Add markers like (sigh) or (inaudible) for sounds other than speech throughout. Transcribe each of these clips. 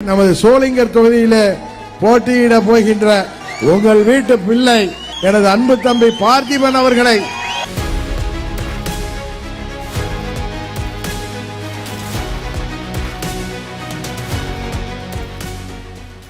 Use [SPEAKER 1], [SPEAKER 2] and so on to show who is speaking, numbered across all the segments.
[SPEAKER 1] நமது சோளிங்கர் தொகுதியில போட்டியிட போகின்ற உங்கள் வீட்டு பிள்ளை எனது அன்பு தம்பி பார்த்திபன் அவர்களை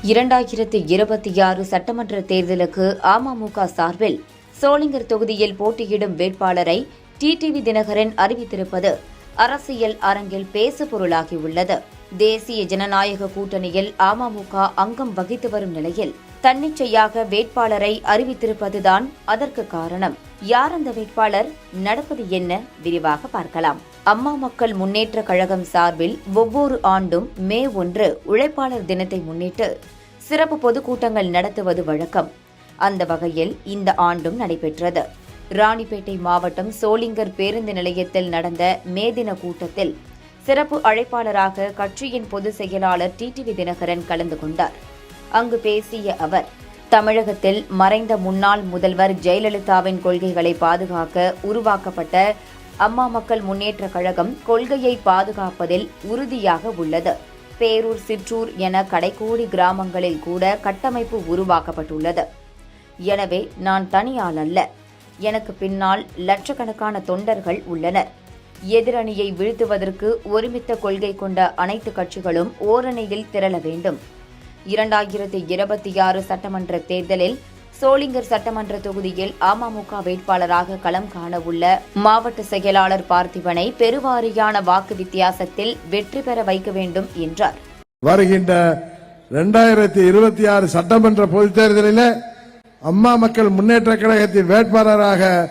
[SPEAKER 2] இரண்டாயிரத்து இருபத்தி ஆறு சட்டமன்ற தேர்தலுக்கு அமமுக சார்பில் சோளிங்கர் தொகுதியில் போட்டியிடும் வேட்பாளரை டிடிவி தினகரன் அறிவித்திருப்பது அரசியல் அரங்கில் பேசுபொருளாகியுள்ளது. தேசிய ஜனநாயக கூட்டணியில் அமமுக அங்கம் வகித்து வரும் நிலையில் தன்னிச்சையாக வேட்பாளரை அறிவித்திருப்பதுதான் அதற்கு காரணம். யார் அந்த வேட்பாளர்? நடப்பது என்ன? விரிவாக பார்க்கலாம். அம்மா மக்கள் முன்னேற்ற கழகம் சார்பில் ஒவ்வொரு ஆண்டும் மே ஒன்று உழைப்பாளர் தினத்தை முன்னிட்டு சிறப்பு பொதுக்கூட்டங்கள் நடத்துவது வழக்கம். அந்த வகையில் இந்த ஆண்டும் நடைபெற்றது. ராணிப்பேட்டை மாவட்டம் சோளிங்கர் பேருந்து நிலையத்தில் நடந்த மே தின கூட்டத்தில் சிறப்பு அழைப்பாளராக கட்சியின் பொதுச் செயலாளர் டிடிவி தினகரன் கலந்து கொண்டார். அங்கு பேசிய அவர் தமிழகத்தில் மறைந்த முன்னாள் முதல்வர் ஜெயலலிதாவின் கொள்கைகளை பாதுகாக்க உருவாக்கப்பட்ட அம்மா மக்கள் முன்னேற்ற கழகம் கொள்கையை பாதுகாப்பதில் உறுதியாக உள்ளது. பேரூர் சிற்றூர் என கடைக்கோடி கிராமங்களில் கூட கட்டமைப்பு உருவாக்கப்பட்டுள்ளது. எனவே நான் தனியால் அல்ல எனக்கு பின்னால் லட்சக்கணக்கான தொண்டர்கள் உள்ளனர். எதிரணியை வீழ்த்துவதற்கு ஒருமித்த கொள்கை கொண்ட அனைத்து கட்சிகளும் ஓரணியில் திரள வேண்டும். இரண்டாயிரத்தி இருபத்தி ஆறு சட்டமன்ற தேர்தலில் சோளிங்கர் சட்டமன்ற தொகுதியில் அமமுக வேட்பாளராக களம் காண உள்ள மாவட்ட செயலாளர் பார்த்திபனை பெருவாரியான வாக்கு வித்தியாசத்தில் வெற்றி பெற வைக்க வேண்டும் என்றார்.
[SPEAKER 1] வருகின்ற இரண்டாயிரத்தி இருபத்தி ஆறு சட்டமன்ற பொதுத் தேர்தலில் அம்மா மக்கள் முன்னேற்ற கழகத்தின் வேட்பாளராக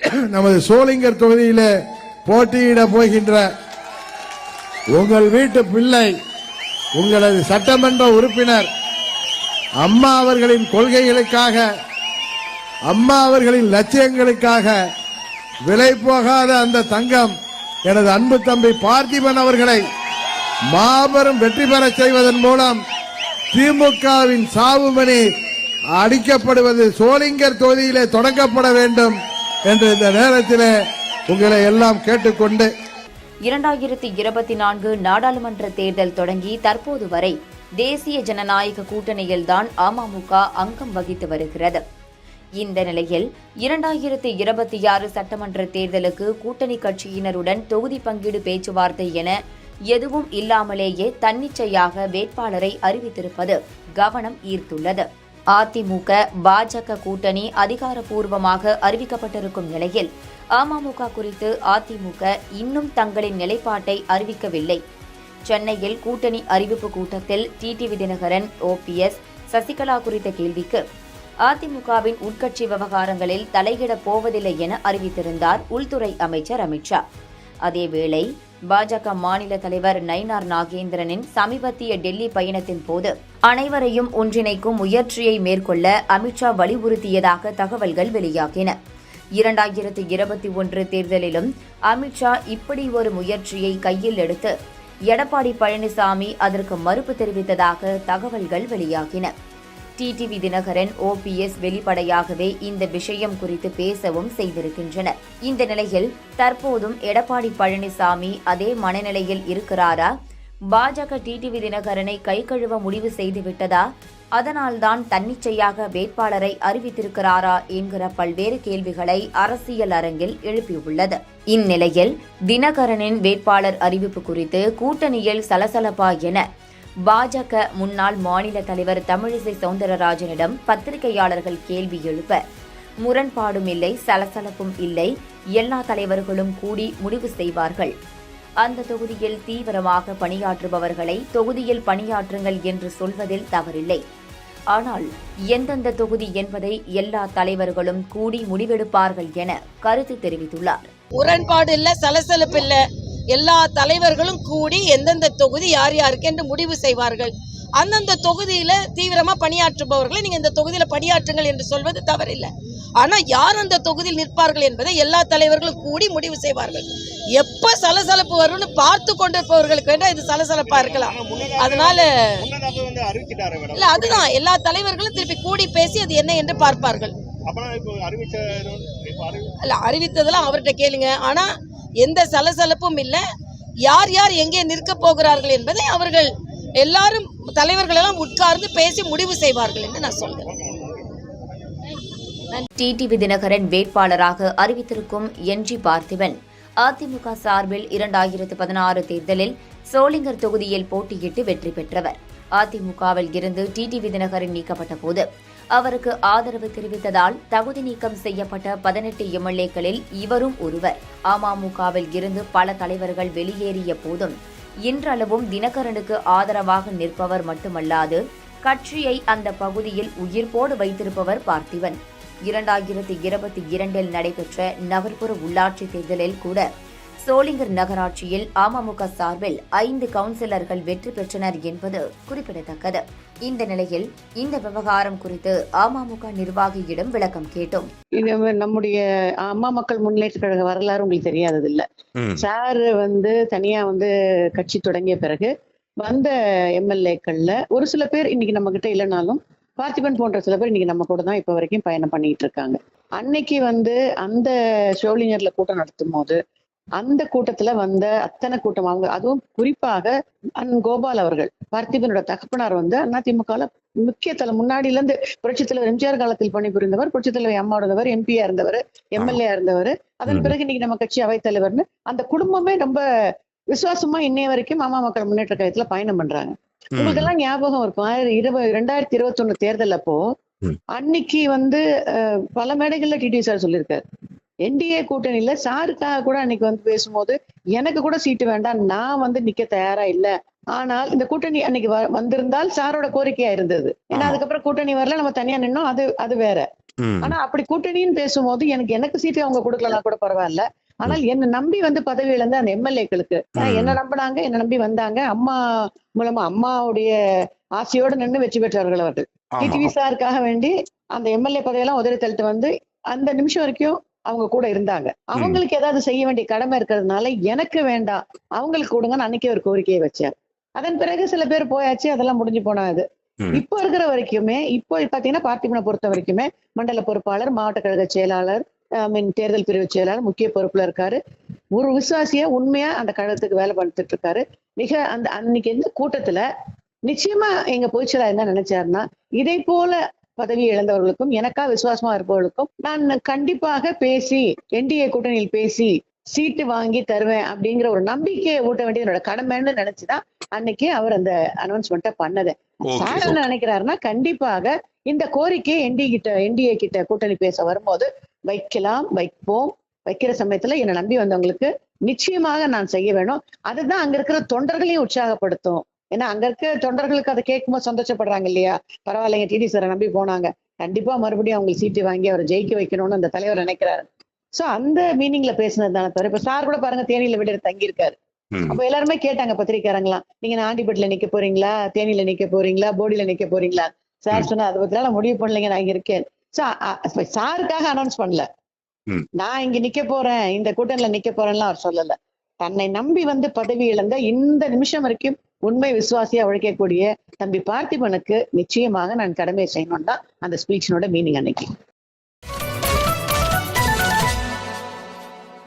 [SPEAKER 1] (clears throat) நமது சோளிங்கர் தொகுதியில போட்டியிட போகின்ற உங்கள் வீட்டு பிள்ளை உங்களது சட்டமன்ற உறுப்பினர் அம்மா அவர்களின் கொள்கைகளுக்காக அம்மா அவர்களின் லட்சியங்களுக்காக விலை போகாத அந்த தங்கம் எனது அன்பு தம்பி பார்த்திபன் அவர்களை மாபெரும் வெற்றி பெறச் செய்வதன் மூலம் திமுகவின் சாவுமணி அடிக்கப்படுவது சோளிங்கர் தொகுதியிலே தொடங்கப்பட வேண்டும். என்று இந்த நேரத்திலே உங்களை எல்லாம் கேட்டுக்கொண்டு
[SPEAKER 2] இரண்டாயிரத்தி இருபத்தி நான்கு நாடாளுமன்ற தேர்தல் தொடங்கி தற்போது வரை தேசிய ஜனநாயக கூட்டணியில்தான் அமமுக அங்கம் வகித்து வருகிறது. இந்த நிலையில் இரண்டாயிரத்தி இருபத்தி ஆறு சட்டமன்ற தேர்தலுக்கு கூட்டணி கட்சியினருடன் தொகுதி பங்கீடு பேச்சுவார்த்தை என எதுவும் இல்லாமலேயே தன்னிச்சையாக வேட்பாளரை அறிவித்திருப்பது கவனம் ஈர்த்துள்ளது. அதிமுக பாஜக கூட்டணி அதிகாரப்பூர்வமாக அறிவிக்கப்பட்டிருக்கும் நிலையில் அமமுக குறித்து அதிமுக இன்னும் தங்களின் நிலைப்பாட்டை அறிவிக்கவில்லை. சென்னையில் கூட்டணி அறிவிப்பு கூட்டத்தில் டிடிவி தினகரன் ஓபிஎஸ் சசிகலா குறித்த கேள்விக்கு அதிமுகவின் உட்கட்சி விவகாரங்களில் தலையிடப் போவதில்லை என அறிவித்திருந்தார் உள்துறை அமைச்சர் அமித்ஷா. அதேவேளை பாஜக மாநில தலைவர் நயினார் நாகேந்திரனின் சமீபத்திய டெல்லி பயணத்தின் போது அனைவரையும் ஒன்றிணைக்கும் முயற்சியை மேற்கொள்ள அமித்ஷா வலியுறுத்தியதாக தகவல்கள் வெளியாகின. இரண்டாயிரத்தி இருபத்தி ஒன்று தேர்தலிலும் அமித்ஷா இப்படி ஒரு முயற்சியை கையில் எடுத்து எடப்பாடி பழனிசாமி அதற்கு மறுப்பு தெரிவித்ததாக தகவல்கள் வெளியாகின. டிடிவி தினகரன் ஓபிஎஸ் வெளிப்படையாகவே இந்த விஷயம் குறித்து பேசவும் செய்திருக்கின்றனர். இந்த நிலையில் தற்போதும் எடப்பாடி பழனிசாமி அதே மனநிலையில் இருக்கிறாரா? பாஜக டிடிவி தினகரனை கை கழுவ முடிவு செய்துவிட்டதா? அதனால்தான் தன்னிச்சையாக வேட்பாளரை அறிவித்திருக்கிறாரா என்கிற பல்வேறு கேள்விகளை அரசியல் அரங்கில் எழுப்பியுள்ளது. இந்நிலையில் தினகரனின் வேட்பாளர் அறிவிப்பு குறித்து கூட்டணியில் சலசலப்பா என பாஜக முன்னாள் மாநில தலைவர் தமிழிசை சவுந்தரராஜனிடம் பத்திரிகையாளர்கள் கேள்வி எழுப்ப. முரண்பாடும் இல்லை சலசலப்பும் இல்லை எல்லா தலைவர்களும் கூடி முடிவு செய்வார்கள். அந்த தொகுதியில் தீவிரமாக பணியாற்றுபவர்களை தொகுதியில் பணியாற்றுங்கள் என்று சொல்வதில் தவறில்லை. ஆனால் எந்தெந்த தொகுதி என்பதை எல்லா தலைவர்களும் கூடி முடிவெடுப்பார்கள் என கருத்து தெரிவித்துள்ளார்.
[SPEAKER 3] முரண்பாடு இல்ல சலசலப்பு இல்ல. எல்லா தலைவர்களும் கூடி எந்தெந்த தொகுதி யார் யாருக்கு என்று முடிவு செய்வார்கள். அந்தந்த தொகுதியில தீவிரமா பணியாற்றுபவர்களை நீங்க இந்த தொகுதியில பணியாற்றுங்கள் என்று சொல்வது தவறில்லை. ஆனா யார் அந்த தொகுதியில் நிற்பார்கள் என்பதை எல்லா தலைவர்களும் கூடி முடிவு செய்வார்கள். எப்ப சலசலப்பு வரும்னு பார்த்து கொண்டிருப்பவர்களுக்கு வேண்டாம் இது சலசலப்பா இருக்கலாம். அதனால இல்ல அதுதான். எல்லா தலைவர்களும் திருப்பி கூடி பேசி அது என்ன என்று பார்ப்பார்கள். அல்ல அறிவித்ததெல்லாம் அவர்கிட்ட கேளுங்க. ஆனா எந்த சலசலப்பும் இல்லை. யார் யார் எங்கே நிற்க போகிறார்கள் என்பதை அவர்கள் எல்லாரும் தலைவர்களெல்லாம் உட்கார்ந்து பேசி முடிவு செய்வார்கள் என்று நான் சொல்கிறேன்.
[SPEAKER 2] டிடிவி தினகரன் வேட்பாளராக அறிவித்திருக்கும் என்ஜி பார்த்திபன். அதிமுக சார்பில் இரண்டாயிரத்து பதினாறு தேர்தலில் சோளிங்கர் தொகுதியில் போட்டியிட்டு வெற்றி பெற்றவர். அதிமுகவில் இருந்து டிடிவி தினகரன் நீக்கப்பட்ட போது அவருக்கு ஆதரவு தெரிவித்ததால் தகுதி நீக்கம் செய்யப்பட்ட பதினெட்டு எம்எல்ஏக்களில் இவரும் ஒருவர். அமமுகவில் இருந்து பல தலைவர்கள் வெளியேறிய போதும் இன்றளவும் தினகரனுக்கு ஆதரவாக நிற்பவர் மட்டுமல்லாது கட்சியை அந்த பகுதியில் உயிர்ப்போடு வைத்திருப்பவர் பார்த்திவன் இரண்டாயிரத்தி இருபத்தி இரண்டில் நடைபெற்ற நகர்ப்புற உள்ளாட்சி தேர்தலில் கூட சோளிங்கர் நகராட்சியில் அமமுக சார்பில் ஐந்து கவுன்சிலர்கள் வெற்றி பெற்றனர் என்பது குறிப்பிடத்தக்கது. இந்த நிலையில் இந்த விவகாரம் குறித்து அமமுக நிர்வாகியிடம் விளக்கம் கேட்டோம்.
[SPEAKER 4] நம்முடைய அம்மா மக்கள் முன்னேற்ற கழக வரலாறு உங்களுக்கு தெரியாதது இல்ல. சார் வந்து தனியா வந்து கட்சி தொடங்கிய பிறகு வந்த எம்எல்ஏக்கள்ல ஒரு சில பேர் இன்னைக்கு நம்ம கிட்ட இல்லைனாலும் பார்த்திபன் போன்ற சில பேர் இன்னைக்கு நம்ம கூட தான் இப்ப வரைக்கும் பயணம் பண்ணிட்டு இருக்காங்க. அன்னைக்கு வந்து அந்த ஷோலிங்கர்ல கூட்டம் நடத்தும் போது அந்த கூட்டத்துல வந்த அத்தனை கூட்டம் அவங்க அதுவும் குறிப்பாக அன் கோபால் அவர்கள் பார்த்திபனோட தகப்பனார் வந்து அதிமுகல முக்கிய தலை முன்னாடில இருந்து புரட்சித் தலைவர் எம்ஜிஆர் காலத்தில் பணிபுரிந்தவர் புரட்சித் தலைவர் அம்மாவோடவர் எம்பியா இருந்தவர் எம்எல்ஏ இருந்தவர் அதன். பிறகு இன்னைக்கு நம்ம கட்சி அவைத்தலைவர்னு அந்த குடும்பமே ரொம்ப விசுவாசமா இன்னைய வரைக்கும் மாமா மக்கள் முன்னேற்ற கழகத்துல பயணம் பண்றாங்க. உங்களுக்கு எல்லாம் ஞாபகம் இருக்கும் இருபது ரெண்டாயிரத்தி இருபத்தி ஒண்ணு தேர்தல் அப்போ. அன்னைக்கு வந்து பல மேடைகள்ல டிடி சார் சொல்லியிருக்காரு என்டிஏ கூட்டணியில சாருக்காக கூட அன்னைக்கு வந்து பேசும்போது எனக்கு கூட சீட்டு வேண்டாம். நான் வந்து நிக்க தயாரா இல்ல. ஆனால் இந்த கூட்டணி அன்னைக்கு வ- வந்திருந்தால் சாரோட கோரிக்கையா இருந்தது. ஏன்னா. அதுக்கப்புறம் கூட்டணி வரல. நம்ம தனியா நின்னோம். அது அது வேற. ஆனா அப்படி கூட்டணின்னு பேசும்போது எனக்கு எனக்கு சீட்டு அவங்க கொடுக்கலாம் கூட பரவாயில்ல. ஆனால் என்ன நம்பி வந்து பதவி இழந்த அந்த எம்எல்ஏக்களுக்கு. என்ன நம்பினாங்க என்ன நம்பி வந்தாங்க. அம்மா மூலமா அம்மாவுடைய ஆசையோட நின்று வெற்றி பெற்றவர்கள் அவர்கள். டிடிவி சாருக்காக வேண்டி அந்த எம்எல்ஏ பதவியெல்லாம் உதறி தள்ளிட்டு வந்து அந்த நிமிஷம் வரைக்கும் அவங்க கூட இருந்தாங்க. அவங்களுக்கு ஏதாவது செய்ய வேண்டிய கடமை இருக்கிறதுனால எனக்கு வேண்டாம். அவங்களுக்கு கொடுங்கன்னு அன்னைக்கே ஒரு கோரிக்கையை வச்சார். அதன் பிறகு சில பேர் போயாச்சு அதெல்லாம் முடிஞ்சு போனது. இப்போ இருக்கிற வரைக்குமே இப்போ பாத்தீங்கன்னா பார்த்திபனை பொறுத்த வரைக்குமே மண்டல பொறுப்பாளர் மாவட்ட கழக செயலாளர் ஐ மீன் தேர்தல் பிரிவு செயலாளர் முக்கிய பொறுப்புல இருக்காரு. ஒரு விசுவாசியா உண்மையா அந்த கழகத்துக்கு வேலை பார்த்துட்டு இருக்காரு. மிக அந்த அன்னைக்கு இந்த கூட்டத்துல நிச்சயமா எங்க பொதுச்செயலாளர் என்ன நினைச்சாருன்னா இதை போல பதவி இழந்தவர்களுக்கும் எனக்கா விசுவாசமா இருப்பவர்களுக்கும் நான் கண்டிப்பாக பேசி என்டிஏ கூட்டணியில் பேசி சீட்டு வாங்கி தருவேன் அப்படிங்கிற ஒரு நம்பிக்கையை ஊட்ட வேண்டியது என்னோட கடமைன்னு நினைச்சுதான் அன்னைக்கு அவர் அந்த அனௌன்ஸ்மெண்ட்டை பண்ணது. சார் என்ன நினைக்கிறாருன்னா கண்டிப்பாக இந்த கோரிக்கையை என்டி கிட்ட என்டிஏ கிட்ட கூட்டணி பேச வரும்போது வைக்கலாம் வைப்போம். வைக்கிற சமயத்துல என்னை நம்பி வந்தவங்களுக்கு நிச்சயமாக நான் செய்ய வேணும். அதுதான் அங்க இருக்கிற தொண்டர்களையும் உற்சாகப்படுத்தும். ஏன்னா அங்க இருக்க தொண்டர்களுக்கு அதை கேட்கும்போது சந்தோஷப்படுறாங்க இல்லையா? பரவாயில்லைங்க டிடி சாரை நம்பி போனாங்க. கண்டிப்பா மறுபடியும் அவங்களுக்கு சீட்டு வாங்கி அவரை ஜெயிக்க வைக்கணும்னு அந்த தலைவர் நினைக்கிறாரு. சோ அந்த மீனிங்ல பேசினது தானே தவிர இப்ப சார் கூட பாருங்க தேனியில விட தங்கியிருக்காரு.
[SPEAKER 5] ம்.
[SPEAKER 4] அப்ப எல்லாருமே கேட்டாங்க பத்திரிக்காரங்களாம் நீங்க ஆண்டிப்பட்டில நிக்க போறீங்களா? தேனியில நிக்க போறீங்களா? போடியில நிக்க போறீங்களா? சார் சொன்னா அதை பத்திலாம் முடிவு பண்ணலைங்க நான் இங்க இருக்கேன். சாருக்காக அனௌன்ஸ் பண்ணல. நான் இங்க நிக்க போறேன் இந்த கூட்டணியில நிக்க போறேன்லாம் அவர் சொல்லல. தன்னை நம்பி வந்து பதவி இழந்த இந்த நிமிஷம் வரைக்கும் உண்மை விசுவாசியா உழைக்கக்கூடிய தம்பி பார்த்திபனுக்கு நிச்சயமாக நான் கடமை செய்யணும் தான் அந்த ஸ்பீச்சினோட மீனிங் அன்னைக்கு.